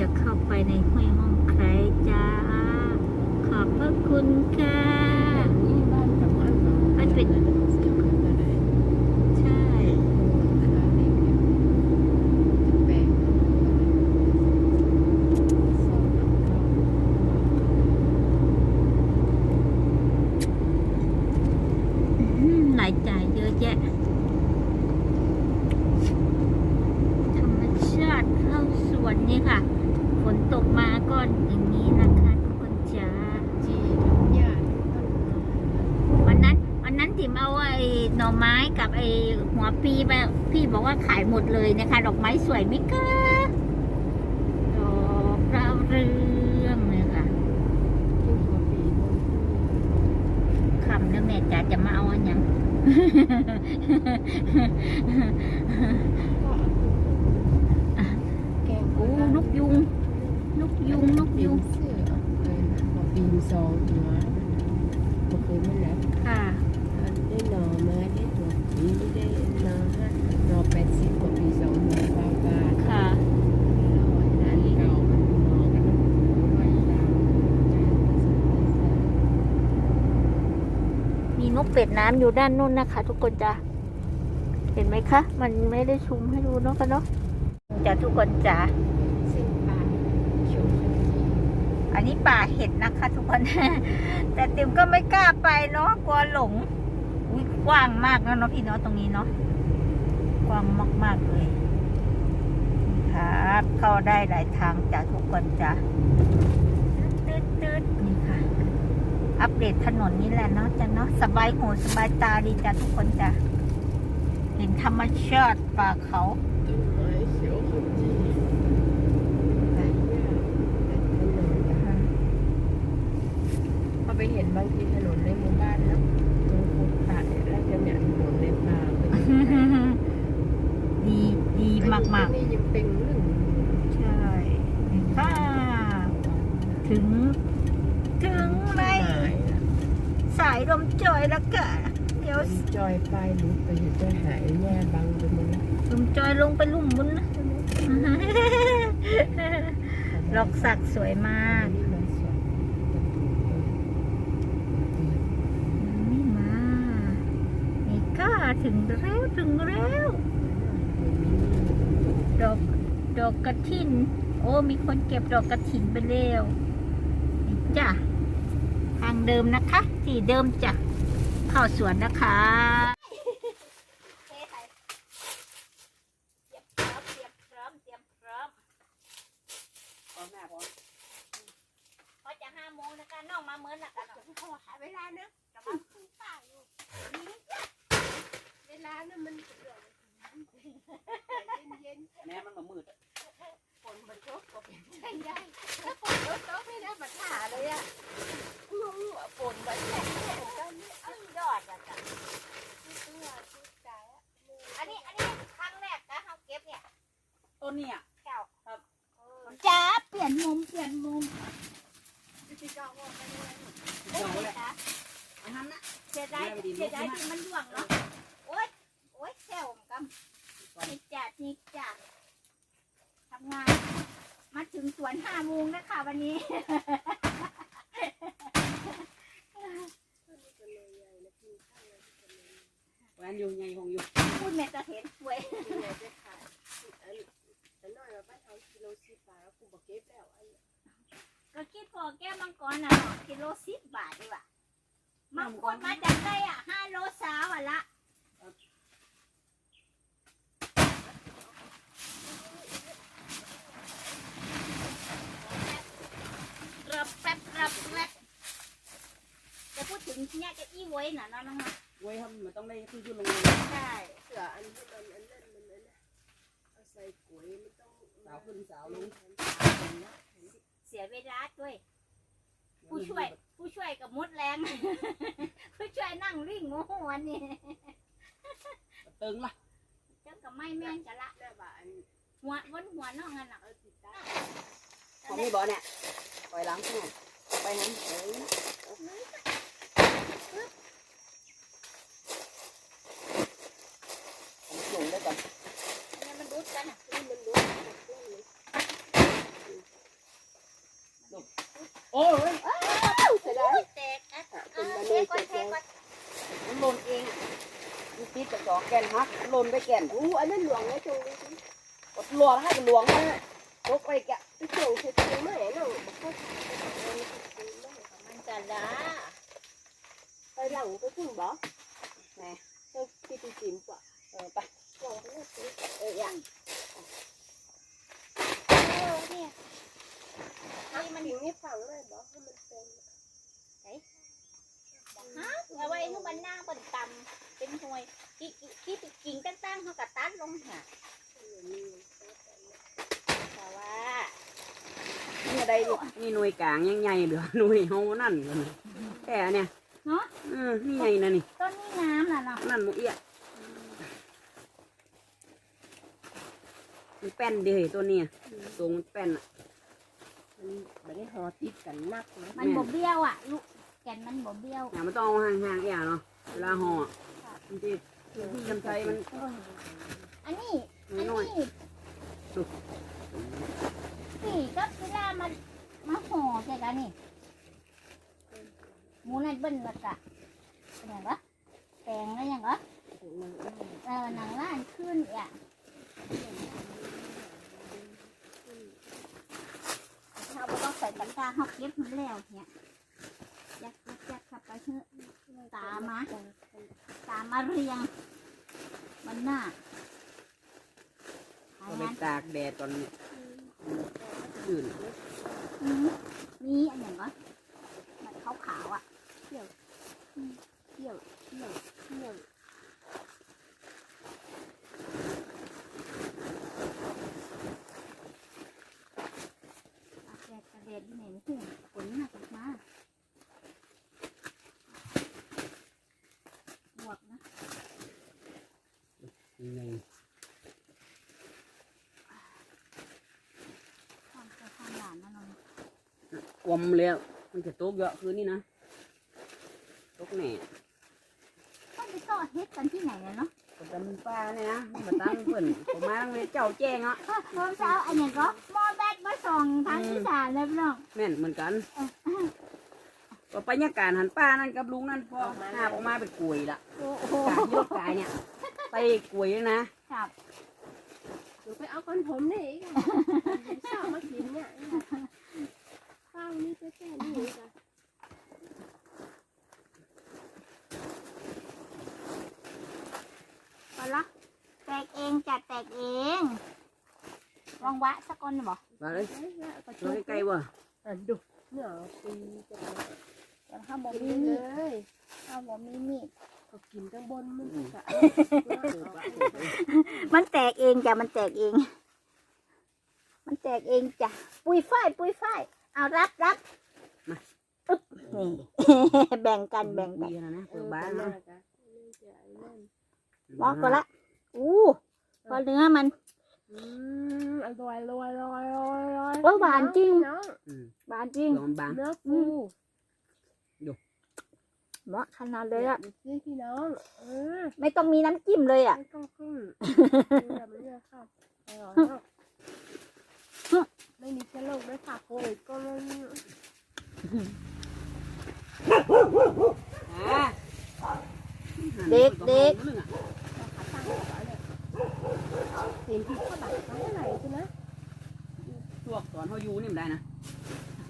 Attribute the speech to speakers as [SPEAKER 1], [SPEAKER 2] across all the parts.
[SPEAKER 1] จะเข้าไปในห้วยห้องใครจ้า ขอบพระคุณค่ะ
[SPEAKER 2] นี่บ้านกับบ้านเรา
[SPEAKER 1] มันเป็น
[SPEAKER 2] เสียกันแต่ไหน
[SPEAKER 1] ใช่
[SPEAKER 2] ร้านนี้เนี่ยแปลกซ่อมหลังเขา
[SPEAKER 1] อืมรายจ่ายเยอะแยะ ธรรมชาติเข้าสวนนี่ค่ะ ฝนตกมาก็อย่างนี้นะคะทุกคนจ้า
[SPEAKER 2] จีทุกอย่างต้นไม้
[SPEAKER 1] วันนั้น วันนั้นถิมเอาไอ้หน่อไม้กับไอ้หัวปีไปพี่บอกว่าขายหมดเลยนะคะ ดอกไม้สวยไหมคะดอกดาวเรืองเลยค่ะ
[SPEAKER 2] กินหัวปีน
[SPEAKER 1] คำแล้วแม่จ๋าจะมาเอาอันหยัง
[SPEAKER 2] ก็แกง
[SPEAKER 1] โอ้นกยุง นกยุง นก
[SPEAKER 2] ปี
[SPEAKER 1] ยุ
[SPEAKER 2] น
[SPEAKER 1] ง
[SPEAKER 2] เสื้อเลยหัวปีนซองหัวก็คือมันแล้ว
[SPEAKER 1] ค่ะ
[SPEAKER 2] ได้หน่อไม้ได้หัวปีได้หน่อห้าหน่อแปดสิบกว่าปีสองหัวบาทบาท
[SPEAKER 1] ค่ะ
[SPEAKER 2] ร้านเก่ามันหน่อกันน้ำปูไว้ยาวใจมันสบายใจ
[SPEAKER 1] มีน กเป็ดน้ำอยู่ด้านนู้นนะคะ ทุกคนจ้ะเห็นไหมคะ มันไม่ได้ชุมให้ดูเนาะกันเนาะจ้ะทุกคนจ้ะ
[SPEAKER 2] เส้นปลา
[SPEAKER 1] อันนี้ป่าเห็ดนะคะ ทุกคน แต่ติมก็ไม่กล้าไปเนาะกลัวหลงอุ้ยกว้างมากแล้วเนาะพี่เนาะตรงนี้เนาะกว้างมากๆเลยครับเข้าได้หลายทางจ้ะทุกคนจ้ะตืดตืดๆนี่ค่ะ อัปเดตถนนนี่แหละเนาะจ้ะเนาะสบายหูสบายตาดีจ้ะทุกคนจ้ะเห็นธรรมชาติป่าเขา
[SPEAKER 2] ต้นไม้เขียวขจีพอไปเห็นบางทีถนนในหมู่บ้านเนะตรงฟุตบาทเนี่ยแล้วจะเนี่ยถนนในป่าเป็น
[SPEAKER 1] ดีดีมาก
[SPEAKER 2] นี่ยังเป็นเรื่อง
[SPEAKER 1] ใช่ค่ะถึง ถึง สายลมจอยแล้วก็เดี๋ยว
[SPEAKER 2] จอยไฟลุกไปอยู่จะหายแย่บังไปหมดแล้ว
[SPEAKER 1] ลมจอยลงไปลุ่มบุญนะลอกสักสวยมาก
[SPEAKER 2] นี่มันสวยประตูเปิด
[SPEAKER 1] นี่มา นี่ก็ถึงแล้วถึงแล้วดอกดอกกระถิน โอ้มีคนเก็บดอกกระถินไปแล้วจ้ะ ทางเดิมนะคะ ที่เดิมจ้ะเข้าสวนนะคะเตรียมพร้อมเตรียมพร้อมเตรียมพร้อม
[SPEAKER 3] พร้อมหน้าพร้อม
[SPEAKER 1] พอจะห้าโมงนะคะน้องมาเมินละกันเนาะ
[SPEAKER 2] พอหาเวลานะ
[SPEAKER 1] กำลังซื้อป้าอยู่
[SPEAKER 2] เวลาเนะมันเดือดเย็น
[SPEAKER 3] แม่มันมามืดอะ
[SPEAKER 2] ๆฝนมันตกก็เป็นใช่ได้ถ้าฝนตกตกไม่ได้มาถ่าเลยอะงงว่าฝนมันแฉะแฉะกันเนี่ย
[SPEAKER 1] สุดยอดอะจ้ะ
[SPEAKER 2] ตัวชุดใจอะ
[SPEAKER 1] อันนี้อันนี้ครั้งแรกนะเขาเก็บเนี่ย
[SPEAKER 3] ต้นเนี่ย
[SPEAKER 1] เจ้า
[SPEAKER 3] ครับ
[SPEAKER 1] จ้า เปลี่ยนมุมเปลี่ยนมุม
[SPEAKER 2] ที่เจ้าว่าไปเลย
[SPEAKER 1] โอ้
[SPEAKER 3] เจ้าแห
[SPEAKER 1] ย
[SPEAKER 3] ละ
[SPEAKER 1] จ้า
[SPEAKER 3] อันนั้นนะ
[SPEAKER 1] เสียดายเสียดายที่มันร่วงเนาะโอ๊ยโอ๊ยแซวผมกำนี่จ้านี่จ้าทำงาน มาถึงสวนห้าโมงนะคะวันนี้
[SPEAKER 3] แหวนอยู่ไงคงอยู่
[SPEAKER 1] พูดเมตาเห็นสวย
[SPEAKER 2] ยังไงจะขายแต่น้อยว่าบ้านเขากิโลสิบบาทแล้วกูบอกเก็บแล้วไอ้
[SPEAKER 1] ก็คิดพอแก้วมังกรน่ะเนาะกิโลสิบบาทดีกว่ามังกรมาจากไส้อะห้าโลสาวอะละรับแป๊บรับแป๊บจะพูดถึงเนี่ย จะอี้ไว้น่ะเนาะน้องๆ
[SPEAKER 3] เว้ยครับมันต้องได้ขึ้นขึ้นลงลง
[SPEAKER 1] ใช่
[SPEAKER 2] เสืออันที่มันอันนั้นมันอันนั้นเอาใส่ก๋วยไม่ต้อง
[SPEAKER 3] สาวขึ้นสาวลง
[SPEAKER 1] เสียเวลาด้วย ผู้ช่วย ผู้ช่วยกับมุดแรง ผู้ช่วยนั่งวิ่งโมโหวันนี้
[SPEAKER 3] ตึงละ
[SPEAKER 1] เจ้ากับไม่แม่นกันละ
[SPEAKER 2] หน้าบ้าน
[SPEAKER 1] หัววันหัวน้องกันหนัก
[SPEAKER 2] เอาติดตา
[SPEAKER 3] ของนี่บ่เนี่ยปล่อยหล้างข้างนอกไปนั้นเอ้ยผม ลงได้ก่อน
[SPEAKER 1] เนี่ยมันรุดกันอะ
[SPEAKER 2] นี่มันรู้จักเรื่องนี้
[SPEAKER 3] โอ้ย
[SPEAKER 2] เสียดาย
[SPEAKER 1] แตกอะ
[SPEAKER 2] เป็น
[SPEAKER 1] เอา
[SPEAKER 2] มา
[SPEAKER 1] เท
[SPEAKER 2] เลย
[SPEAKER 1] ก่อน
[SPEAKER 2] เจ็บ
[SPEAKER 1] เท
[SPEAKER 2] เลย
[SPEAKER 1] ก่อน
[SPEAKER 3] มันหล่นเองมันติดกับสองแก่นฮักหล่นไปแก่น
[SPEAKER 2] อู้อันนั้นหลวงไว้ตรงนี้
[SPEAKER 3] กดหลวงให้กับหลวงมาตกไปแกะ
[SPEAKER 2] ไปส่งเสร็จยังไม่เนาะบอกว่า
[SPEAKER 1] มันจะล้า
[SPEAKER 2] ไป หลังไปถึงบ่
[SPEAKER 3] แหม
[SPEAKER 2] เจ้าพี่ตีจิมกว่า
[SPEAKER 3] เออไป
[SPEAKER 2] หลังไปเลยสิ
[SPEAKER 3] เอออย่าง
[SPEAKER 1] เออเนี่ย
[SPEAKER 2] ให้มันถึงนี่ฝังเลยบ่ให้มันเป็น
[SPEAKER 1] ฮะเอาไว้ให้มันนั่งบนตำเป็นหวยกี่กี่กี่กิ่งตั้งๆเขากะตัดลงหาแต่ว่า
[SPEAKER 3] นี่อะไรดินี่หน่วยกลางยังใหญ่เหลือหน่วยเฮานั่นกันเลยแค่เนี่ย
[SPEAKER 1] เนาะ
[SPEAKER 3] อืมนี่ใหญ่นะนี่
[SPEAKER 1] ต้นนี้น้ำน่ะเนาะ
[SPEAKER 3] นั่นหมุเอียมันแป้นดีเหรอตัวเนี้ยตรงมันแป้นอะ
[SPEAKER 2] มันไม่ได้หอติดกันนักนะ
[SPEAKER 1] มันบ่เบี้ยวอะลูกแก่นมันบ่เบี้ยว
[SPEAKER 3] อย่ามันต้องเอาห่างๆเอียเนาะเวลาห่ออะมันจะที่จำใจมัน
[SPEAKER 1] อันนี้
[SPEAKER 3] น้
[SPEAKER 1] อัน
[SPEAKER 3] อย
[SPEAKER 1] นี้นี่ก็เวลามันมาห่อใช่กันนี่ห มูนั่นเบิ้ลละกะเป็นไงวะแปลงแล้วยังวะเออหนังล้านขึ้นอะเราบ่ต้องใส่ตะกร้าเขาเก็บมันแล้วเนี่ยยักยักยักขับไปเถอะตามมาตามมาเรียงมันหน้า
[SPEAKER 3] ๆเอาไปตากแดดตอนนี้อื่น
[SPEAKER 1] อืมมีอันอย่างก็มันขาว ขาวๆอะ
[SPEAKER 2] เที่ยวเที่ยวเที่ยว
[SPEAKER 1] ตากแดดตากแดดที่ไหนไม่ถึงฝนน่ะตกมาบวกนะ
[SPEAKER 3] ยังไง
[SPEAKER 1] ความใจความหลานนะน้อง
[SPEAKER 3] อมแล้ว มันจะตกเยอะคืนนี้นะตกแน่
[SPEAKER 1] ต้องไปต่อเฮ็ดกันที่ไหนเนี่ยเนาะ
[SPEAKER 3] ก็จำป้าเนี่ยนะมันมาตั้งเพิ่นผมมาตั้งเลยเจ้าแจ้งอะ
[SPEAKER 1] ตอนเช้าอันอย่างก็หมอแบตมาส่องทางที่สามเลยพี่น้อง
[SPEAKER 3] แม่นเหมือนกันก็ไปยากาศหันป้านั่นกับลุงนั่นพอหาบออกมาเป็นกลวยละ
[SPEAKER 1] โอ้โห
[SPEAKER 3] กาที่รถกายเนี่ยไปกลวยเลยนะครับ
[SPEAKER 2] หนูไปเอาก้อนผมนี่อีกชอบมากินเนี่ยข้าวนี่ก็แค่นี้จ้ะ
[SPEAKER 1] ก็ละแตกเองจัดแตกเอง ลองวะสักคนบอก
[SPEAKER 3] มาเลย
[SPEAKER 2] ก็
[SPEAKER 3] เราใกล้ๆว่ะ
[SPEAKER 2] อะดูเนื้อปีจะ
[SPEAKER 1] เดี๋ยวข้าวบ
[SPEAKER 2] กิ
[SPEAKER 1] มี
[SPEAKER 2] น
[SPEAKER 1] มี
[SPEAKER 2] เลย
[SPEAKER 1] ข้าวบมีมีด
[SPEAKER 2] ก็กินข้างบนมันก็
[SPEAKER 1] มันแตกเองจ้ะมันแตกเอง มันแตกเองจ้ะ ปุยฝ้ายปุยฝ้าย เอารับรับอึ๊บนี่ แบ่งกันแบ่งกัน
[SPEAKER 3] ดีนะนะเปิดบ้านนะ
[SPEAKER 1] บอกก็ละอู้พอเนื้อมัน
[SPEAKER 2] อืมอร่อยอร่อยอร่อยอร่อยอร่อย
[SPEAKER 1] โอ้ยหวานจริง
[SPEAKER 2] เนาะ
[SPEAKER 3] อืม
[SPEAKER 1] บานจริง
[SPEAKER 3] ลองบาง
[SPEAKER 2] เนื้อปู
[SPEAKER 1] เหมาะขนาดเลยอะ
[SPEAKER 2] ดูสิพี่น้องเออ
[SPEAKER 1] ไม่ต้องมีน้ำจิ้มเลยอะ
[SPEAKER 2] ไม่ต้องขึ้นแบบนี้เลยค่ะอร่อยมาก ไม่มีเชื้อโรคไม่ค่ะโควิดก็ไม่
[SPEAKER 3] อ่า
[SPEAKER 1] เด็กเด็ก
[SPEAKER 3] นึงอะ
[SPEAKER 2] ขาตั้งหัวเนี่ยเห็นที่เขาบัตรเขาเท่าไหร่ใช่ไหม
[SPEAKER 3] พวกสอนเขาอยู่นี่มันได้นะ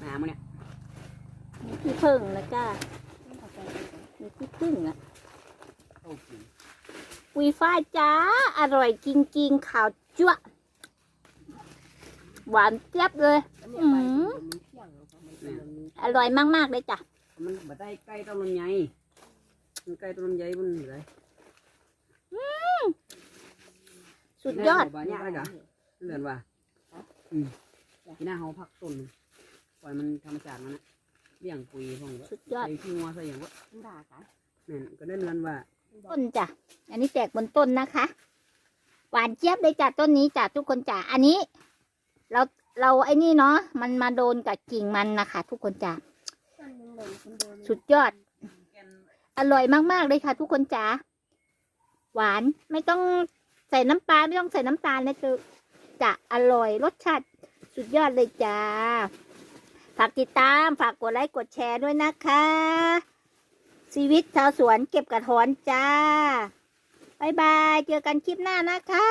[SPEAKER 3] หนามันเนี่ย
[SPEAKER 1] มีที่พึ่งนะจ้ามีที่พึ่งอะ
[SPEAKER 3] เข้ากิน
[SPEAKER 1] ปุยฝ้ายจ้า อร่อยจริงๆข่าวจั่วะ หวานเจี๊ยบเลย
[SPEAKER 2] อันนี้ไปมันมีเที่ยงของมันมันมี
[SPEAKER 1] อร่อยมากๆเลยจ้ะ
[SPEAKER 3] มันมาได้ใกล้ต้นลำไยมันใกล้ต้นลำไยมันเหลือ
[SPEAKER 1] สุดยอด
[SPEAKER 3] บ้านยากเลยกะเหลือนว่าอืมที่หน้าเขาพักต้นปล่อยมันธรรมชาติมันนะเลี้ยงปุ๋ยพวกนี้
[SPEAKER 1] สุดยอด
[SPEAKER 3] ใส่ขี้งัวใส่อย่างว่า
[SPEAKER 2] มันด่ากัน
[SPEAKER 3] แม่นก็ได้เนือนว่า
[SPEAKER 1] ต้นจ้ะ อันนี้แตกบนต้นนะคะ หวานเจี๊ยบเลยจ้ะต้นนี้จ้ะทุกคนจ้ะ อันนี้ เราเราไอ้นี่เนาะมันมาโดนกับกิ่งมันนะคะทุกคนจ้ะ
[SPEAKER 2] มันยังหล่นคนเดิม
[SPEAKER 1] สุดยอด อร่อยมากๆเลยค่ะ ทุกคนจ้าหวานไม่ต้องใส่น้ำปลาไม่ต้องใส่น้ำตาลนะจ๊ะจะอร่อยรสชาติสุดยอดเลยจ้า ฝากติดตามฝากกดไลค์กดแชร์ด้วยนะคะ ชีวิตชาวสวนเก็บกระถอนจ้าบายบาย เจอกันคลิปหน้านะคะ